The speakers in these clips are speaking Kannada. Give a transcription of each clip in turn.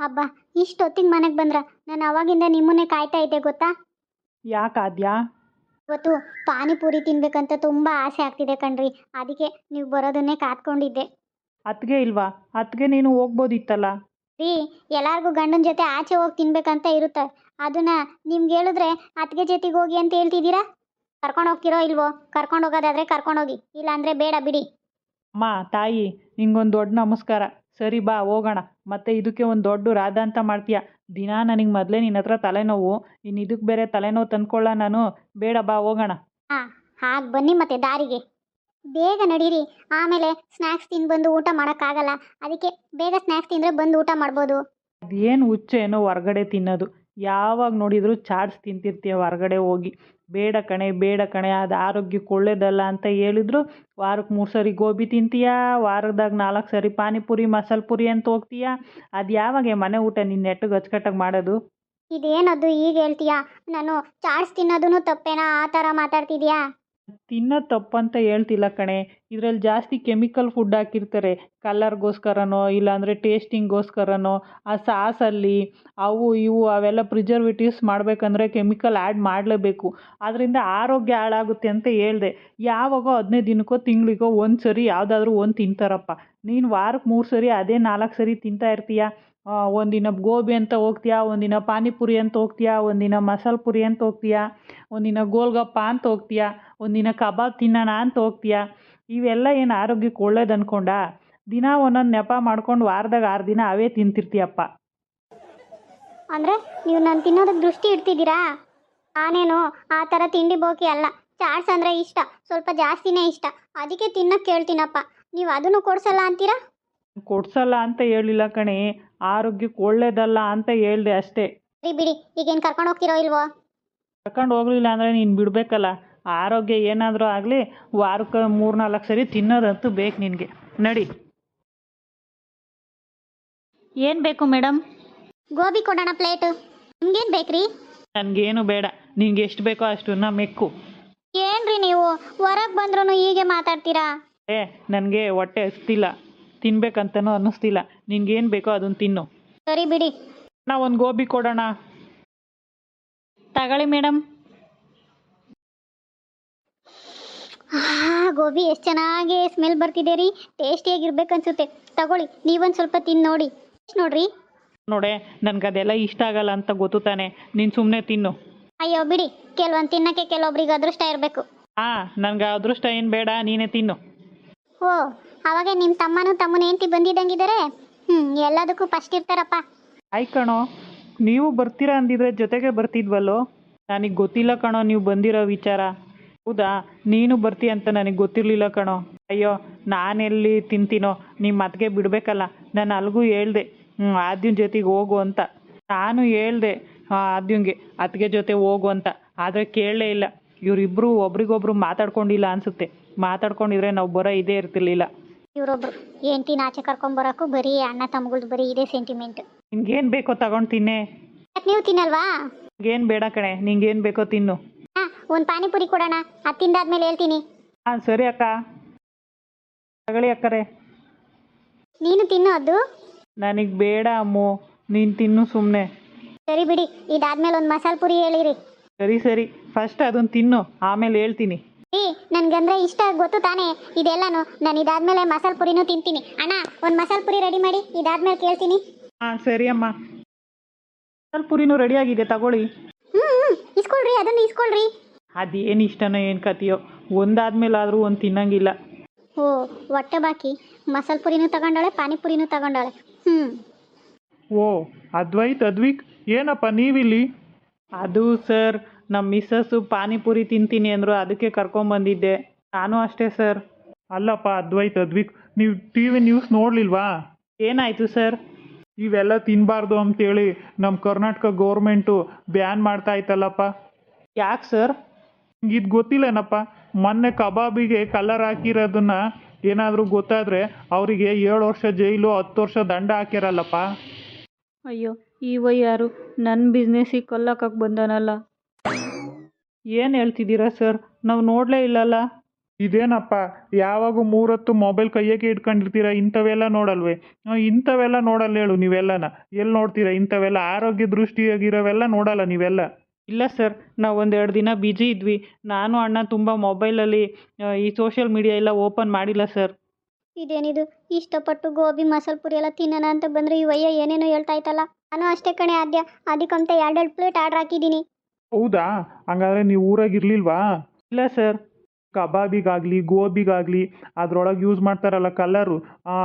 ಅಬ್ಬಾ ಇಷ್ಟೊತ್ತಿಗೆ ಮನೆಗೆ ಬಂದ್ರ ನಾನು ಅವಾಗಿಂದ ನಿಮ್ಮನ್ನೇ ಕಾಯ್ತಾ ಇದ್ದೆ ಗೊತ್ತಾ? ಯಾಕಾದ್ಯಾ ಇವತ್ತು ಪಾನಿಪುರಿ ತಿನ್ಬೇಕಂತ ತುಂಬ ಆಸೆ ಆಗ್ತಿದೆ ಕಣ್ರಿ. ಅದಕ್ಕೆ ನೀವು ಬರೋದನ್ನೇ ಕಾತ್ಕೊಂಡಿದ್ದೆ ಅತ್ಗೆ ಇಲ್ವಾ? ಅತ್ಗೆ ನೀನು ಹೋಗ್ಬೋದಿತ್ತಲ್ಲ? ರೀ ಎಲ್ಲಾರ್ಗೂ ಗಂಡನ ಜೊತೆ ಆಚೆ ಹೋಗಿ ತಿನ್ಬೇಕಂತ ಇರುತ್ತೆ. ಅದನ್ನ ನಿಮ್ಗೆ ಹೇಳಿದ್ರೆ ಅತ್ಗೆ ಜೊತೆಗೆ ಹೋಗಿ ಅಂತ ಹೇಳ್ತಿದ್ದೀರಾ ಕರ್ಕೊಂಡು ಹೋಗ್ತಿರೋ ಇಲ್ವೋ? ಕರ್ಕೊಂಡು ಹೋಗೋದಾದ್ರೆ ಕರ್ಕೊಂಡು ಹೋಗಿ. ಇಲ್ಲಾಂದ್ರೆ ಬೇಡ ಬಿಡಿ. ಅಮ್ಮ ತಾಯಿ ನಿಂಗೊಂದು ದೊಡ್ಡ ನಮಸ್ಕಾರ. ಸರಿ ಬಾ ಹೋಗೋಣ. ಮತ್ತೆ ಇದಕ್ಕೆ ಒಂದು ದೊಡ್ಡ ರಾಧ ಅಂತ ಮಾಡ್ತೀಯ. ದಿನಾ ನನಗೆ ಮೊದಲೇ ನಿನ್ನ ಹತ್ರ ತಲೆನೋವು. ಇನ್ನು ಇದಕ್ಕೆ ಬೇರೆ ತಲೆನೋವು ತಂದ್ಕೊಳ್ಳ ನಾನು. ಬೇಡ ಬಾ ಹೋಗೋಣ. ಹಾಂ ಹಾಗೆ ಬನ್ನಿ ಮತ್ತೆ ದಾರಿಗೆ. ಬೇಗ ನಡೀರಿ. ಆಮೇಲೆ ಸ್ನ್ಯಾಕ್ಸ್ ತಿಂದು ಬಂದು ಊಟ ಮಾಡೋಕ್ಕಾಗಲ್ಲ. ಅದಕ್ಕೆ ಬೇಗ ಸ್ನ್ಯಾಕ್ಸ್ ತಿಂದರೆ ಬಂದು ಊಟ ಮಾಡ್ಬೋದು. ಅದೇನು ಹುಚ್ಚೇನೋ ಏನೋ ಹೊರ್ಗಡೆ ತಿನ್ನೋದು. ಯಾವಾಗ ನೋಡಿದರೂ ಚಾಟ್ಸ್ ತಿಂತಿರ್ತೀಯ ಹೊರ್ಗಡೆ ಹೋಗಿ. ಬೇಡ ಕಣೆ ಬೇಡ ಕಣೆ, ಅದು ಆರೋಗ್ಯಕ್ಕೆ ಒಳ್ಳೇದಲ್ಲ ಅಂತ ಹೇಳಿದ್ರು. ವಾರಕ್ಕೆ ಮೂರು ಸರಿ ಗೋಬಿ ತಿಂತೀಯಾ? ವಾರದಾಗ ನಾಲ್ಕು ಸರಿ ಪಾನಿಪುರಿ, ಮಸಾಲೆ ಪುರಿ ಅಂತ ಹೋಗ್ತೀಯ? ಅದು ಯಾವಾಗ ಮನೆ ಊಟ ನಿನ್ನ ನೆಟ್ಟಿಗೆ ಅಚ್ಚುಕಟ್ಟಾಗಿ ಮಾಡೋದು? ಇದೇನದು ಈಗ ಹೇಳ್ತೀಯಾ? ನಾನು ಚಾಟ್ಸ್ ತಿನ್ನೋದೂ ತಪ್ಪೇನಾ? ಆ ಥರ ಮಾತಾಡ್ತಿದ್ಯಾ ತಿನ್ನೋದು ತಪ್ಪಂತ ಹೇಳ್ತಿಲ್ಲ ಕಣೆ. ಇದರಲ್ಲಿ ಜಾಸ್ತಿ ಕೆಮಿಕಲ್ ಫುಡ್ ಹಾಕಿರ್ತಾರೆ. ಕಲರ್ಗೋಸ್ಕರನೋ, ಇಲ್ಲಾಂದರೆ ಟೇಸ್ಟಿಂಗ್ಗೋಸ್ಕರನೋ ಆ ಸಾಸಲ್ಲಿ, ಅವು ಇವು ಅವೆಲ್ಲ ಪ್ರಿಸರ್ವೇಟಿವ್ಸ್ ಮಾಡಬೇಕಂದ್ರೆ ಕೆಮಿಕಲ್ ಆ್ಯಡ್ ಮಾಡಲೇಬೇಕು. ಅದರಿಂದ ಆರೋಗ್ಯ ಹಾಳಾಗುತ್ತೆ ಅಂತ ಹೇಳಿದೆ. ಯಾವಾಗೋ ಹದಿನೈದು ದಿನಕ್ಕೋ, ತಿಂಗಳಿಗೋ ಒಂದು ಸರಿ ಯಾವುದಾದ್ರೂ ಒಂದು ತಿಂತಾರಪ್ಪ. ನೀನು ವಾರಕ್ಕೆ ಮೂರು ಸರಿ ಅದೇ ನಾಲ್ಕು ಸರಿ ತಿಂತಾ ಇರ್ತೀಯ? ಒಂದಿನ ಗೋಬಿ ಅಂತ ಹೋಗ್ತೀಯಾ? ಒಂದಿನ ಪಾನಿಪುರಿ ಅಂತ ಹೋಗ್ತೀಯಾ? ಒಂದಿನ ಮಸಾಲೆ ಪುರಿ ಅಂತ ಹೋಗ್ತೀಯಾ? ಒಂದಿನ ಗೋಲ್ಗಪ್ಪ ಅಂತ ಹೋಗ್ತೀಯಾ? ಒಂದಿನ ಕಬಾಬ್ ತಿನ್ನೋಣ ಅಂತ ಹೋಗ್ತೀಯಾ? ಇವೆಲ್ಲ ಏನು ಆರೋಗ್ಯಕ್ಕೆ ಒಳ್ಳೇದು ಅನ್ಕೊಂಡಾ? ದಿನ ಒಂದೊಂದು ನೆಪ ಮಾಡ್ಕೊಂಡು ವಾರದಾಗ ಆರು ದಿನ ಅವೇ ತಿಂತಿರ್ತೀಯಪ್ಪ. ಅಂದರೆ ನೀವು ನಾನು ತಿನ್ನೋದಕ್ಕೆ ದೃಷ್ಟಿ ಇಡ್ತಿದ್ದೀರಾ? ನಾನೇನು ಆ ಥರ ತಿಂಡಿ ಬೋಕಿ ಅಲ್ಲ. ಚಾಟ್ಸ್ ಅಂದರೆ ಇಷ್ಟ. ಸ್ವಲ್ಪ ಜಾಸ್ತಿನೇ ಇಷ್ಟ. ಅದಕ್ಕೆ ತಿನ್ನಕ್ಕೆ ಕೇಳ್ತೀನಪ್ಪ. ನೀವು ಅದನ್ನು ಕೊಡ್ಸಲ್ಲ ಅಂತೀರಾ? ಕೊಡ್ಸಲ್ಲ ಅಂತ ಹೇಳಿಲ್ಲ ಕಣೆ. ಆರೋಗ್ಯಕ್ಕೆ ಒಳ್ಳೇದಲ್ಲ ಅಂತ ಹೇಳ್ದೆ ಅಷ್ಟೇ. ಸರಿ ಬಿಡಿ. ಈಗೇನು ಕರ್ಕೊಂಡು ಹೋಗ್ತಿರೋ ಇಲ್ವೋ? ಕರ್ಕೊಂಡು ಹೋಗ್ಲಿಲ್ಲ ಅಂದರೆ ನೀನು ಬಿಡಬೇಕಲ್ಲ. ಆರೋಗ್ಯ ಏನಾದರೂ ಆಗಲಿ ವಾರಕ್ಕೆ ಮೂರು ನಾಲ್ಕು ಸರಿ ತಿನ್ನೋದಂತೂ ಬೇಕು ನಿನಗೆ. ನಡಿ. ಏನು ಬೇಕು ಮೇಡಮ್ ಗೋಬಿ ಕೊಡೋಣ ಪ್ಲೇಟು. ನಿಮ್ಗೇನು ಬೇಕ್ರಿ? ನನಗೇನು ಬೇಡ. ನಿನ್ಗೆ ಎಷ್ಟು ಬೇಕೋ ಅಷ್ಟನ್ನ ಮೆಕ್ಕು. ಏನ್ರಿ ನೀವು? ಹೊರಗೆ ಬಂದ್ರೂ ಹೀಗೆ ಮಾತಾಡ್ತೀರಾ? ಏ ನನಗೆ ಹೊಟ್ಟೆ ಹಸ್ತಿಲ್ಲ. ತಿನ್ಬೇಕಂತನೂ ಅನ್ನಿಸ್ತಿಲ್ಲ. ನಿನ್ಗೇನು ಬೇಕೋ ಅದನ್ನು ತಿನ್ನು. ಸರಿ ಬಿಡಿ. ನಾವೊಂದು ಒಂದು ಗೋಬಿ ಕೊಡೋಣ. ತಗೊಳ್ಳಿ ಮೇಡಮ್ ಆ ಗೋಬಿ ಎಷ್ಟು ಚೆನ್ನಾಗಿ ಸ್ಮೆಲ್ ಬರ್ತಿದೆ ರೀ. ಟೇಸ್ಟಿಯಾಗಿರ್ಬೇಕು ಅನ್ಸುತ್ತೆ. ತಗೊಳ್ಳಿ ನೀವೊಂದು ಸ್ವಲ್ಪ ತಿಂದು ನೋಡಿ. ನೋಡ್ರಿ. ನೋಡೆ ನನ್ಗೆ ಅದೆಲ್ಲ ಇಷ್ಟ ಆಗಲ್ಲ ಅಂತ ಗೊತ್ತು ತಾನೆ. ನೀನು ಸುಮ್ಮನೆ ತಿನ್ನು. ಅಯ್ಯೋ ಬಿಡಿ. ಕೆಲವೊಂದು ತಿನ್ನಕ್ಕೆ ಕೆಲವೊಬ್ರಿಗೆ ಅದೃಷ್ಟ ಇರಬೇಕು. ಹಾ ನನ್ಗೆ ಅದೃಷ್ಟ ಏನು ಬೇಡ ನೀನೇ ತಿನ್ನು. ಓ ಅವಾಗ ನಿಮ್ಮ ತಮ್ಮನೂ ತಮ್ಮನ ಹೆಂಡತಿ ಬಂದಿದ್ದಂಗಿದ್ದಾರೆ ಹ್ಞೂ ಎಲ್ಲದಕ್ಕೂ ಫಸ್ಟ್ ಇರ್ತಾರಪ್ಪ. ಆಯ್ ಕಣೋ ನೀವು ಬರ್ತೀರಾ ಅಂದಿದ್ರೆ ಜೊತೆಗೆ ಬರ್ತಿದ್ವಲ್ಲೋ? ನನಗೆ ಗೊತ್ತಿಲ್ಲ ಕಣೋ ನೀವು ಬಂದಿರೋ ವಿಚಾರ. ಹೌದಾ? ನೀನು ಬರ್ತೀಯ ಅಂತ ನನಗೆ ಗೊತ್ತಿರಲಿಲ್ಲ ಕಣೋ. ಅಯ್ಯೋ ನಾನೆಲ್ಲಿ ತಿಂತೀನೋ? ನಿಮ್ಮ ಅತ್ತಿಗೆ ಬಿಡಬೇಕಲ್ಲ. ನಾನು ಅಲ್ಗೂ ಹೇಳ್ದೆ. ಹ್ಞೂ ಆದ್ಯನ ಜೊತೆಗೆ ಹೋಗು ಅಂತ. ನಾನು ಹೇಳ್ದೆ ಆದ್ಯಂಗೆ ಅತ್ತಿಗೆ ಜೊತೆ ಹೋಗು ಅಂತ. ಆದರೆ ಕೇಳಲೇ ಇಲ್ಲ. ಇವರಿಬ್ಬರು ಒಬ್ರಿಗೊಬ್ರು ಮಾತಾಡ್ಕೊಂಡಿಲ್ಲ ಅನಿಸುತ್ತೆ. ಮಾತಾಡ್ಕೊಂಡಿದ್ರೆ ನಾವು ಬರೋ ಇದೇ ಇರ್ತಿರ್ಲಿಲ್ಲ. ಇವರೊಬ್ರು ಹೆಂಡ್ತಿನ ಆಚೆ ಕರ್ಕೊಂಬರೋಕ್ಕೂ ಬರೀ ಅಣ್ಣ ತಮ್ಮಗಳ್ದು ಬರೀ ಇದೇ ಸೆಂಟಿಮೆಂಟ್ ನಿನ್ಗೇನು ಬೇಕೋ ತಗೊಂಡು ತಿನ್ನೆ. ನೀವು ತಿನ್ನಲ್ವಾ? ಏನು ಬೇಡ ಕಣೆ ನಿಂಗೇನು ಬೇಕೋ ತಿನ್ನು. ಒಂದು ಪಾನಿಪುರಿ ಕೊಡೋಣ. ಅದು ತಿಂದಾದ್ಮೇಲೆ ಹೇಳ್ತೀನಿ. ಹಾಂ ಸರಿ ಅಕ್ಕ. ತಗೊಳ್ಳಿ ಅಕ್ಕರೆ. ನೀನು ತಿನ್ನು ಅದು. ನನಗೆ ಬೇಡ ಅಮ್ಮು. ನೀನು ತಿನ್ನು ಸುಮ್ಮನೆ ಸರಿ ಬಿಡಿ ಇದಾದ್ಮೇಲೆ ಒಂದು ಮಸಾಲ ಪುರಿ ಹೇಳಿರಿ. ಸರಿ ಸರಿ. ಫಸ್ಟ್ ಅದನ್ನು ತಿನ್ನು ಆಮೇಲೆ ಹೇಳ್ತೀನಿ. ರೀ ನನ್ಗಂದ್ರೆ ಇಷ್ಟ ಗೊತ್ತು ತಾನೇ. ಇದೆಲ್ಲಾನು ನಾನು ಇದಾದ್ಮೇಲೆ ಮಸಾಲ ಪುರಿನೂ ತಿಂತೀನಿ. ಅಣ್ಣ ಒಂದು ಮಸಾಲ ಪುರಿ ರೆಡಿ ಮಾಡಿ ಇದಾದ್ಮೇಲೆ ಕೇಳ್ತೀನಿ. ಹಾಂ ಸರಿ ಅಮ್ಮ. ಮಸಾಲೆ ಪುರಿನೂ ಆಗಿದೆ ತಗೊಳ್ಳಿ. ಹ್ಞೂ ಹ್ಞೂ ಇಸ್ಕೊಳ್ರಿ ಅದನ್ನು ಇಸ್ಕೊಳ್ರಿ. ಅದೇನು ಇಷ್ಟನೋ ಏನು ಕತಿಯೋ ಒಂದಾದ್ಮೇಲಾದರೂ ಒಂದು ತಿನ್ನಂಗಿಲ್ಲ. ಓ ಹೊಟ್ಟೆ ಬಾಕಿ. ಮಸಾಲೆ ಪುರಿನೂ ತಗೊಂಡಾಳೆ ಪಾನಿಪುರಿನೂ ತಗೊಂಡಾಳೆ. ಹ್ಞೂ ಓ ಅದ್ವೈತ್ ಅದ್ವಿಕ್. ಏನಪ್ಪ ನೀವಿಲ್ಲಿ? ಅದು ಸರ್ ನಮ್ಮ ಮಿಸ್ಸಸ್ಸು ಪಾನಿಪುರಿ ತಿಂತೀನಿ ಅಂದರು ಅದಕ್ಕೆ ಕರ್ಕೊಂಬಂದಿದ್ದೆ ನಾನು ಅಷ್ಟೇ ಸರ್. ಅಲ್ಲಪ್ಪ ಅದ್ವೈತ್ ಅದ್ವಿಕ್. ನೀವು ಟಿ ವಿ ನ್ಯೂಸ್ ನೋಡಲಿಲ್ವಾ? ಏನಾಯಿತು ಸರ್? ಇವೆಲ್ಲ ತಿನ್ನಬಾರ್ದು ಅಂತೇಳಿ ನಮ್ಮ ಕರ್ನಾಟಕ ಗೌರ್ಮೆಂಟು ಬ್ಯಾನ್ ಮಾಡ್ತಾ ಇತ್ತಲ್ಲಪ್ಪ. ಯಾಕೆ ಸರ್? ಇದು ಗೊತ್ತಿಲ್ಲೇನಪ್ಪ ಮೊನ್ನೆ ಕಬಾಬಿಗೆ ಕಲರ್ ಹಾಕಿರೋದನ್ನ ಏನಾದರೂ ಗೊತ್ತಾದರೆ ಅವರಿಗೆ ಏಳು ವರ್ಷ ಜೈಲು ಹತ್ತು ವರ್ಷ ದಂಡ ಹಾಕಿರಲ್ಲಪ್ಪ. ಅಯ್ಯೋ ಇವ ಯಾರು ನನ್ನ ಬಿಸ್ನೆಸ್ಸಿಗೆ ಕೊಲ್ಲಕ್ಕೆ ಬಂದಾನಲ್ಲ. ಏನು ಹೇಳ್ತಿದ್ದೀರಾ ಸರ್? ನಾವು ನೋಡಲೇ ಇಲ್ಲಲ್ಲ. ಇದೇನಪ್ಪ? ಯಾವಾಗ ಮೂರೊತ್ತು ಮೊಬೈಲ್ ಕೈಯಾಗೆ ಇಟ್ಕೊಂಡಿರ್ತೀರ? ಇಂಥವೆಲ್ಲ ನೋಡಲ್ವೇ? ಆ, ಇಂಥವೆಲ್ಲ ನೋಡಲ್ಲ ಹೇಳು ನೀವೆಲ್ಲನ? ಎಲ್ಲಿ ನೋಡ್ತೀರಾ? ಇಂಥವೆಲ್ಲ ಆರೋಗ್ಯ ದೃಷ್ಟಿಯಾಗಿರೋವೆಲ್ಲ ನೋಡಲ್ಲ ನೀವೆಲ್ಲ. ಇಲ್ಲ ಸರ್ ನಾವು ಒಂದೆರಡು ದಿನ ಬಿಜಿ ಇದ್ವಿ. ನಾನು ಅಣ್ಣ ತುಂಬ ಮೊಬೈಲಲ್ಲಿ ಈ ಸೋಷಿಯಲ್ ಮೀಡಿಯಾ ಎಲ್ಲ ಓಪನ್ ಮಾಡಿಲ್ಲ ಸರ್. ಇದೇನಿದು? ಇಷ್ಟಪಟ್ಟು ಗೋಬಿ ಮಸಾಲೆ ಪುರಿ ಎಲ್ಲ ತಿನ್ನೋಣ ಅಂತ ಬಂದರೆ ಈ ವಯ್ಯ ಏನೇನೋ ಹೇಳ್ತಾ ಇತ್ತಲ್ಲ? ನಾನು ಅಷ್ಟೇ ಕಣೆ ಆದ್ಯ. ಅದಕ್ಕಂತ ಎರಡೆರಡು ಪ್ಲೇಟ್ ಆರ್ಡ್ರ್ ಹಾಕಿದ್ದೀನಿ. ಹೌದಾ? ಹಂಗಾದ್ರೆ ನೀವು ಊರಾಗ ಇರ್ಲಿಲ್ವಾ? ಇಲ್ಲ ಸರ್. ಕಬಾಬಿಗಾಗಲಿ ಗೋಬಿಗಾಗಲಿ ಅದ್ರೊಳಗೆ ಯೂಸ್ ಮಾಡ್ತಾರಲ್ಲ ಕಲರು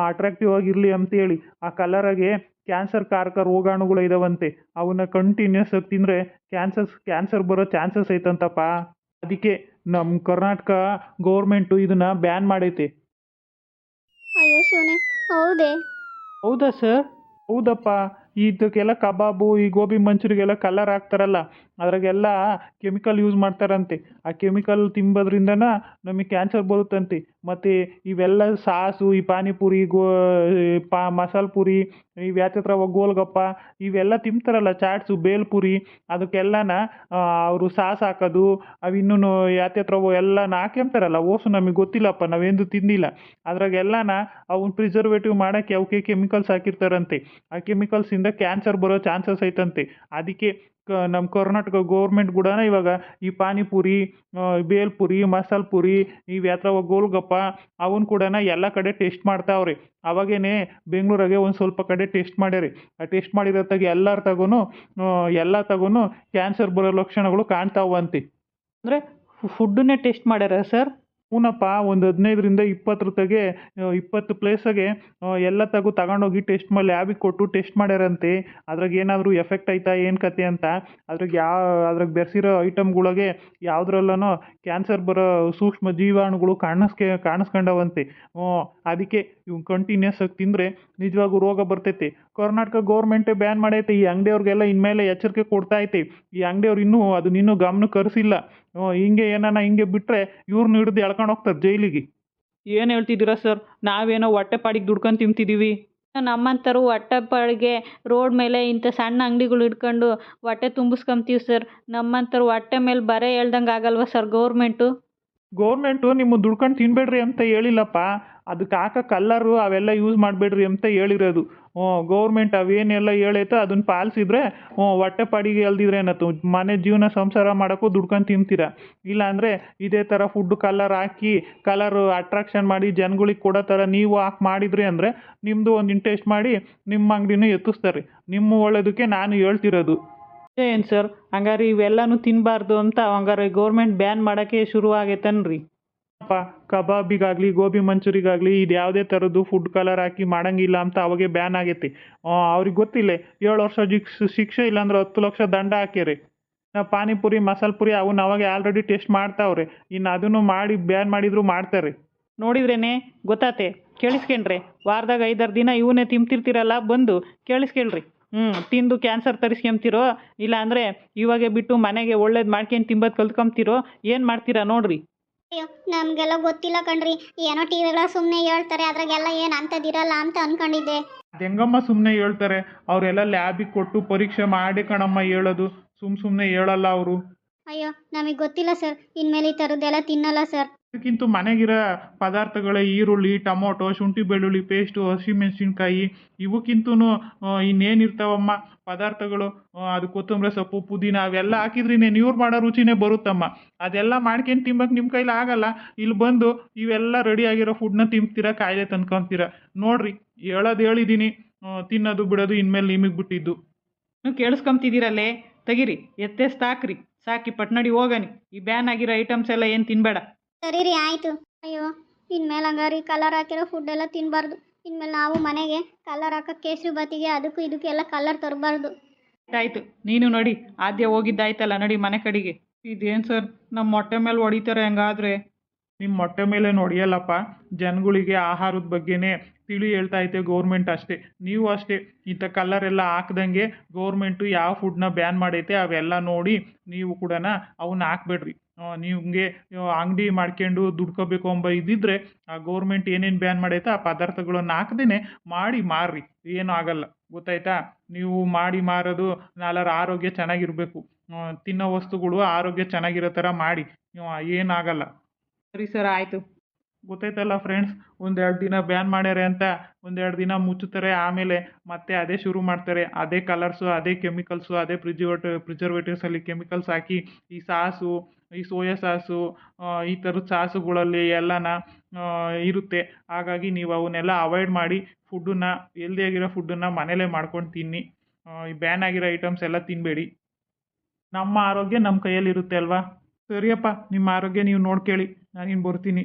ಅಟ್ರಾಕ್ಟಿವ್ ಆಗಿರಲಿ ಅಂತೇಳಿ ಆ ಕಲರಾಗೆ ಕ್ಯಾನ್ಸರ್ ಕಾರಕ ರೋಗಾಣುಗಳು ಇದಾವಂತೆ ಅವನ್ನ ಕಂಟಿನ್ಯೂಸ್ ಆಗಿ ತಿಂದರೆ ಕ್ಯಾನ್ಸರ್ ಕ್ಯಾನ್ಸರ್ ಬರೋ ಚಾನ್ಸಸ್ ಐತಂತಪ್ಪ. ಅದಕ್ಕೆ ನಮ್ಮ ಕರ್ನಾಟಕ ಗೌರ್ಮೆಂಟು ಇದನ್ನ ಬ್ಯಾನ್ ಮಾಡೈತೆ. ಅಯ್ಯೋ ಶಿವನೇ ಹೌದೇ? ಹೌದಾ ಸರ್? ಹೌದಪ್ಪ. ಇದಕ್ಕೆಲ್ಲ ಕಬಾಬು ಈ ಗೋಬಿ ಮಂಚೂರಿಗೆಲ್ಲ ಕಲರ್ ಹಾಕ್ತಾರಲ್ಲ ಅದ್ರಾಗೆಲ್ಲ ಕೆಮಿಕಲ್ ಯೂಸ್ ಮಾಡ್ತಾರಂತೆ. ಆ ಕೆಮಿಕಲ್ ತಿಂಬೋದ್ರಿಂದನ ನಮಗೆ ಕ್ಯಾನ್ಸರ್ ಬರುತ್ತಂತೆ. ಮತ್ತು ಇವೆಲ್ಲ ಸಾಸು, ಈ ಪಾನಿಪುರಿ, ಗೋ ಪಾ, ಮಸಾಲೆ ಪುರಿ ಇವು ಯಾತತ್ರ ಗೋಲ್ಗಪ್ಪ ಇವೆಲ್ಲ ತಿಂತಾರಲ್ಲ. ಚಾಟ್ಸು, ಬೇಲ್ಪುರಿ ಅದಕ್ಕೆಲ್ಲನ ಅವರು ಸಾಸ್ ಹಾಕೋದು ಅವಿನ್ನೂ ಯಾತ್ಯತ್ರವು ಎಲ್ಲ ಹಾಕ್ಯಂತಾರಲ್ಲ. ಓಸು ನಮಗೆ ಗೊತ್ತಿಲ್ಲಪ್ಪ, ನಾವೇಂದು ತಿಂದಿಲ್ಲ. ಅದ್ರಾಗೆಲ್ಲನ ಅವನ್ನ ಪ್ರಿಸರ್ವೇಟಿವ್ ಮಾಡೋಕ್ಕೆ ಅವಕ್ಕೆ ಕೆಮಿಕಲ್ಸ್ ಹಾಕಿರ್ತಾರಂತೆ. ಆ ಕೆಮಿಕಲ್ಸಿಂದ ಕ್ಯಾನ್ಸರ್ ಬರೋ ಚಾನ್ಸಸ್ ಐತಂತೆ. ಅದಕ್ಕೆ ನಮ್ಮ ಕರ್ನಾಟಕ ಗೌರ್ಮೆಂಟ್ ಕೂಡ ಇವಾಗ ಈ ಪಾನಿಪುರಿ ಬೇಲ್ಪುರಿ ಮಸಾಲೆ ಪುರಿ ಇವು ಗೋಲ್ಗಪ್ಪ ಅವನ್ನ ಕೂಡ ಎಲ್ಲ ಕಡೆ ಟೆಸ್ಟ್ ಮಾಡ್ತಾವ್ರಿ. ಅವಾಗೇನೆ ಬೆಂಗಳೂರಾಗೆ ಒಂದು ಸ್ವಲ್ಪ ಕಡೆ ಟೆಸ್ಟ್ ಮಾಡ್ಯಾರಿ. ಆ ಟೆಸ್ಟ್ ಮಾಡಿರೋತ್ತಾಗ ಎಲ್ಲರ ತಗೋನು ಎಲ್ಲ ತಗೋನು ಕ್ಯಾನ್ಸರ್ ಬರೋ ಲಕ್ಷಣಗಳು ಕಾಣ್ತಾವಂತೆ ಅಂದರೆ ಫುಡ್ಡನ್ನೇ ಟೆಸ್ಟ್ ಮಾಡ್ಯಾರ ಸರ್ ಹೂನಪ್ಪ ಒಂದು ಹದಿನೈದರಿಂದ ಇಪ್ಪತ್ತರ ರೂಪಾಯಿಗೆ ಇಪ್ಪತ್ತು ಪ್ಲೇಸಾಗೆ ಎಲ್ಲ ತಗು ತಗೊಂಡೋಗಿ ಟೆಸ್ಟ್ ಮಾಡಿ ಲ್ಯಾಬಿಗೆ ಕೊಟ್ಟು ಟೆಸ್ಟ್ ಮಾಡ್ಯಾರಂತೆ. ಅದ್ರಾಗ ಏನಾದರೂ ಎಫೆಕ್ಟ್ ಆಯ್ತಾ, ಏನು ಕತೆ ಅಂತ. ಅದ್ರಾಗ ಯಾವ ಅದ್ರಾಗ ಬೆರೆಸಿರೋ ಐಟಮ್ಗಳಿಗೆ ಯಾವುದ್ರಲ್ಲೂ ಕ್ಯಾನ್ಸರ್ ಬರೋ ಸೂಕ್ಷ್ಮ ಜೀವಾಣುಗಳು ಕಾಣಿಸ್ಕೆ, ಕಾಣಿಸ್ಕೊಂಡವಂತೆ. ಅದಕ್ಕೆ ಇವು ಕಂಟಿನ್ಯೂಸ್ ಆಗಿ ತಿಂದರೆ ನಿಜವಾಗೂ ರೋಗ ಬರ್ತೈತೆ. ಕರ್ನಾಟಕ ಗೌರ್ಮೆಂಟ್ ಬ್ಯಾನ್ ಮಾಡೈತೆ. ಈ ಅಂಗಡಿಯವ್ರಿಗೆಲ್ಲ ಇನ್ಮೇಲೆ ಎಚ್ಚರಿಕೆ ಕೊಡ್ತಾ ಐತಿ ಈ ಅಂಗಡಿಯವ್ರು ಇನ್ನೂ ಅದನ್ನ ಇನ್ನೂ ಗಮನ ಕರೆಸಿಲ್ಲ. ಹಿಂಗೆ ಏನಾನ ಹಿಂಗೆ ಬಿಟ್ಟರೆ ಇವ್ರನ್ನ ಹಿಡಿದು ಎಳ್ಕೊಂಡು ಹೋಗ್ತಾರೆ ಜೈಲಿಗೆ. ಏನು ಹೇಳ್ತಿದ್ದೀರಾ ಸರ್? ನಾವೇನೋ ಹೊಟ್ಟೆ ಪಾಡಿಗೆ ದುಡ್ಕೊಂಡು ತಿಂತಿದ್ದೀವಿ ನಮ್ಮಂಥರು ಹೊಟ್ಟೆ ಪಾಡಿಗೆ ರೋಡ್ ಮೇಲೆ ಇಂಥ ಸಣ್ಣ ಅಂಗಡಿಗಳು ಇಟ್ಕೊಂಡು ಹೊಟ್ಟೆ ತುಂಬಿಸ್ಕೊಂತೀವಿ ಸರ್. ನಮ್ಮಂಥರು ಹೊಟ್ಟೆ ಮೇಲೆ ಬರೆ ಹೇಳ್ದಂಗೆ ಆಗಲ್ವಾ ಸರ್ ಗೌರ್ಮೆಂಟು ಗೌರ್ಮೆಂಟು ನಿಮ್ಮ ದುಡ್ಕೊಂಡು ತಿನ್ಬೇಡ್ರಿ ಅಂತ ಹೇಳಿಲ್ಲಪ್ಪ. ಅದಕ್ಕೆ ಹಾಕೋ ಕಲ್ಲರು ಅವೆಲ್ಲ ಯೂಸ್ ಮಾಡಬೇಡ್ರಿ ಅಂತ ಹೇಳಿರೋದು. ಹ್ಞೂ, ಗೌರ್ಮೆಂಟ್ ಅವೇನೆಲ್ಲ ಹೇಳೈತೋ ಅದನ್ನ ಪಾಲಿಸಿದ್ರೆ, ಹ್ಞೂ, ಹೊಟ್ಟೆ ಪಾಡಿಗೆ ಎಲ್ದಿದ್ರೆ ಏನತ್ತು ಮನೆ ಜೀವನ ಸಂಸಾರ ಮಾಡೋಕ್ಕೂ ದುಡ್ಕೊಂಡು ತಿಂತೀರ? ಇಲ್ಲಾಂದರೆ ಇದೇ ಥರ ಫುಡ್ ಕಲರ್ ಹಾಕಿ ಕಲರು ಅಟ್ರಾಕ್ಷನ್ ಮಾಡಿ ಜನಗಳಿಗೆ ಕೊಡೋ ಥರ ನೀವು ಹಾಕಿ ಮಾಡಿದ್ರಿ ಅಂದರೆ ನಿಮ್ಮದು ಒಂದು ಇಂಟೆಸ್ಟ್ ಮಾಡಿ ನಿಮ್ಮ ಅಂಗಡಿನೂ ಎತ್ತಿಸ್ತಾರೆ. ನಿಮ್ಮ ಒಳ್ಳೆಯದಕ್ಕೆ ನಾನು ಹೇಳ್ತಿರೋದು. ಏನು ಸರ್? ಹಂಗಾರೆ ಇವೆಲ್ಲನೂ ತಿನ್ನಬಾರ್ದು ಅಂತ ಹಂಗಾರೆ ಗೌರ್ಮೆಂಟ್ ಬ್ಯಾನ್ ಮಾಡೋಕ್ಕೆ ಶುರು ಆಗೈತನ್ರಿ ಅಪ್ಪ ಕಬಾಬಿಗಾಗಲಿ ಗೋಬಿ ಮಂಚೂರಿಗಾಗಲಿ ಇದು ಯಾವುದೇ ಥರದ್ದು ಫುಡ್ ಕಲರ್ ಹಾಕಿ ಮಾಡಂಗಿಲ್ಲ ಅಂತ ಅವಾಗೆ ಬ್ಯಾನ್ ಆಗೈತಿ. ಅವ್ರಿಗೆ ಗೊತ್ತಿಲ್ಲ. ಏಳು ವರ್ಷ ಶಿಕ್ಷೆ ಇಲ್ಲಾಂದ್ರೆ ಹತ್ತು ಲಕ್ಷ ದಂಡ ಹಾಕ್ಯಾರೆ. ನಾ ಪಾನಿಪುರಿ ಮಸಾಲೆ ಪುರಿ ಅವನ್ನ ಅವಾಗ ಆಲ್ರೆಡಿ ಟೆಸ್ಟ್ ಮಾಡ್ತಾವ್ರೆ. ಇನ್ನು ಅದನ್ನು ಮಾಡಿ ಬ್ಯಾನ್ ಮಾಡಿದ್ರು ಮಾಡ್ತಾರೆ. ನೋಡಿದ್ರೇನೆ? ಗೊತ್ತಾತೆ. ಕೇಳಿಸ್ಕೊಂಡ್ರೆ ವಾರದಾಗ ಐದಾರು ದಿನ ಇವನ್ನೇ ತಿಂತಿರ್ತೀರಲ್ಲ ಬಂದು ಕೇಳಿಸ್ಕೊಳ್ರಿ. ಹ್ಞೂ ತಿಂದು ಕ್ಯಾನ್ಸರ್ ತರಿಸ್ಕೊಂತಿರೋ ಇಲ್ಲಾಂದರೆ ಇವಾಗೆ ಬಿಟ್ಟು ಮನೆಗೆ ಒಳ್ಳೇದು ಮಾಡ್ಕೊಂಡು ತಿಂಬೋದು ಕಲ್ತ್ಕೊಂತಿರೋ ಏನು ಮಾಡ್ತೀರಾ ನೋಡ್ರಿ? ಅಯ್ಯೋ ನಮಗೆಲ್ಲ ಗೊತ್ತಿಲ್ಲ ಕಣ್ರಿ. ಏನೋ ಟಿ ವಿಗಳ ಸುಮ್ಮನೆ ಹೇಳ್ತಾರೆ ಅದ್ರಾಗೆಲ್ಲ ಏನು ಅಂತದಿರಲ್ಲ ಅಂತ ಅನ್ಕೊಂಡಿದ್ದೆ. ಹೆಂಗಮ್ಮ ಸುಮ್ಮನೆ ಹೇಳ್ತಾರೆ ಅವರೆಲ್ಲ ಲ್ಯಾಬಿಗೆ ಕೊಟ್ಟು ಪರೀಕ್ಷೆ ಮಾಡಿ ಕಣಮ್ಮ ಹೇಳೋದು. ಸುಮ್ ಸುಮ್ಮನೆ ಹೇಳಲ್ಲ ಅವರು. ಅಯ್ಯೋ ನಮಗೆ ಗೊತ್ತಿಲ್ಲ ಸರ್. ಇನ್ಮೇಲೆ ಈ ಥರದ್ದೆಲ್ಲ ತಿನ್ನಲ್ಲ ಸರ್. ಅದಕ್ಕಿಂತ ಮನೆಗಿರೋ ಪದಾರ್ಥಗಳೇ, ಈರುಳ್ಳಿ, ಟೊಮೊಟೊ, ಶುಂಠಿ ಬೆಳ್ಳುಳ್ಳಿ ಪೇಸ್ಟು ಹಸಿಮೆಣಸಿನ್ಕಾಯಿ ಇವಕ್ಕಿಂತೂ ಇನ್ನೇನಿರ್ತಾವಮ್ಮ? ಪದಾರ್ಥಗಳು ಅದು ಕೊತ್ತಂಬರಿ ಸೊಪ್ಪು, ಪುದೀನ ಅವೆಲ್ಲ ಹಾಕಿದ್ರೆ ಇವ್ರು ಮಾಡೋ ರುಚಿನೇ ಬರುತ್ತಮ್ಮ. ಅದೆಲ್ಲ ಮಾಡ್ಕೊಂಡು ತಿಂಬಕ್ಕೆ ನಿಮ್ಮ ಕೈಲಿ ಆಗಲ್ಲ. ಇಲ್ಲಿ ಬಂದು ಇವೆಲ್ಲ ರೆಡಿ ಆಗಿರೋ ಫುಡ್ನ ತಿಂತೀರಾ ಕಾಯಿಲೆ ತಂದ್ಕೊಂತೀರ? ನೋಡ್ರಿ, ಹೇಳೋದು ಹೇಳಿದ್ದೀನಿ ತಿನ್ನೋದು, ಬಿಡೋದು ಇನ್ಮೇಲೆ ನಿಮಗೆ ಬಿಟ್ಟಿದ್ದು. ನೀವು ಕೇಳಿಸ್ಕೊಂತಿದ್ದೀರಲ್ಲೇ ತೆಗೀರಿ ಎತ್ತೆ ಸಾಕ್ರಿ ಸಾಕಿ ಪಟ್ನಡಿ ಹೋಗನಿ. ಈ ಬ್ಯಾನ್ ಆಗಿರೋ ಐಟಮ್ಸ್ ಎಲ್ಲ ಏನು ತಿನ್ನಬೇಡ ಸರಿ ರೀ ಆಯಿತು. ಅಯ್ಯೋ ಇನ್ಮೇಲೆ ಹಂಗಾರಿ ಕಲರ್ ಹಾಕಿರೋ ಫುಡ್ ಎಲ್ಲ ತಿನ್ನಬಾರ್ದು ಇನ್ಮೇಲೆ ನಾವು ಮನೆಗೆ ಕಲರ್ ಹಾಕೋ ಕೇಸರಿ ಬಾತಿಗೆ ಅದಕ್ಕೂ ಇದಕ್ಕೂ ಎಲ್ಲ ಕಲರ್ ತರಬಾರ್ದು. ಆಯ್ತು ನೀನು ನೋಡಿ ಆದ್ಯ ಹೋಗಿದ್ದಾಯ್ತಲ್ಲ ನಡಿ ಮನೆ ಕಡೆಗೆ. ಇದೇನು ಸರ್ ನಮ್ಮ ಮೊಟ್ಟೆ ಮೇಲೆ ಹೊಡಿತಾರೆ ಹಂಗಾದ್ರೆ? ನಿಮ್ಮ ಮೊಟ್ಟೆ ಮೇಲೆ ನೋಡಿಯಲ್ಲಪ್ಪ ಜನಗಳಿಗೆ ಆಹಾರದ ಬಗ್ಗೆನೇ ತಿಳಿ ಹೇಳ್ತಾ ಐತೆ ಗೌರ್ಮೆಂಟ್ ಅಷ್ಟೇ. ನೀವು ಅಷ್ಟೇ ಇಂಥ ಕಲರ್ ಎಲ್ಲ ಹಾಕ್ದಂಗೆ ಗೌರ್ಮೆಂಟು ಯಾವ ಫುಡ್ನ ಬ್ಯಾನ್ ಮಾಡೈತೆ ಅವೆಲ್ಲ ನೋಡಿ ನೀವು ಕೂಡ ಅವನ್ನ ಹಾಕ್ಬೇಡ್ರಿ. ನಿಮಗೆ ಅಂಗಡಿ ಮಾಡ್ಕೊಂಡು ದುಡ್ಕೋಬೇಕು ಅಂಬ ಇದ್ದಿದ್ರೆ ಆ ಗೌರ್ಮೆಂಟ್ ಏನೇನು ಬ್ಯಾನ್ ಮಾಡೈತೆ ಆ ಪದಾರ್ಥಗಳನ್ನು ಹಾಕ್ದೇ ಮಾಡಿ ಮಾರ್ರಿ. ಏನೂ ಆಗಲ್ಲ. ಗೊತ್ತಾಯ್ತಾ? ನೀವು ಮಾಡಿ ಮಾರೋದು ನಾಲ್ವರ ಆರೋಗ್ಯ ಚೆನ್ನಾಗಿರಬೇಕು. ತಿನ್ನೋ ವಸ್ತುಗಳು ಆರೋಗ್ಯ ಚೆನ್ನಾಗಿರೋ ಥರ ಮಾಡಿ. ಏನಾಗಲ್ಲ ಸರಿ ಸರ್ ಆಯಿತು. ಗೊತ್ತಾಯ್ತಲ್ಲ ಫ್ರೆಂಡ್ಸ್ ಒಂದೆರಡು ದಿನ ಬ್ಯಾನ್ ಮಾಡ್ಯಾರೆ ಅಂತ ಒಂದೆರಡು ದಿನ ಮುಚ್ಚುತ್ತಾರೆ ಆಮೇಲೆ ಮತ್ತೆ ಅದೇ ಶುರು ಮಾಡ್ತಾರೆ. ಅದೇ ಕಲರ್ಸು ಅದೇ ಕೆಮಿಕಲ್ಸು ಅದೇ ಪ್ರಿಜರ್ವೇಟ್ ಪ್ರಿಸರ್ವೇಟಿವ್ಸಲ್ಲಿ ಕೆಮಿಕಲ್ಸ್ ಹಾಕಿ ಈ ಸಾಸು ಈ ಸೋಯಾ ಸಾಸು ಈ ಥರದ ಸಾಸುಗಳಲ್ಲಿ ಎಲ್ಲನ ಇರುತ್ತೆ. ಹಾಗಾಗಿ ನೀವು ಅವನ್ನೆಲ್ಲ ಅವಾಯ್ಡ್ ಮಾಡಿ ಫುಡ್ಡನ್ನ ಹೆಲ್ದಿಯಾಗಿರೋ ಫುಡ್ಡನ್ನು ಮನೆಯಲ್ಲೇ ಮಾಡ್ಕೊಂಡು ತಿನ್ನಿ. ಈ ಬ್ಯಾನ್ ಆಗಿರೋ ಐಟಮ್ಸ್ ಎಲ್ಲ ತಿನ್ನಬೇಡಿ ನಮ್ಮ ಆರೋಗ್ಯ ನಮ್ಮ ಕೈಯಲ್ಲಿರುತ್ತೆ ಅಲ್ವಾ? ಸರಿಯಪ್ಪ, ನಿಮ್ಮ ಆರೋಗ್ಯ ನೀವು ನೋಡ್ಕೊಳ್ಳಿ ನಾನಿನ್ನು ಬರ್ತೀನಿ.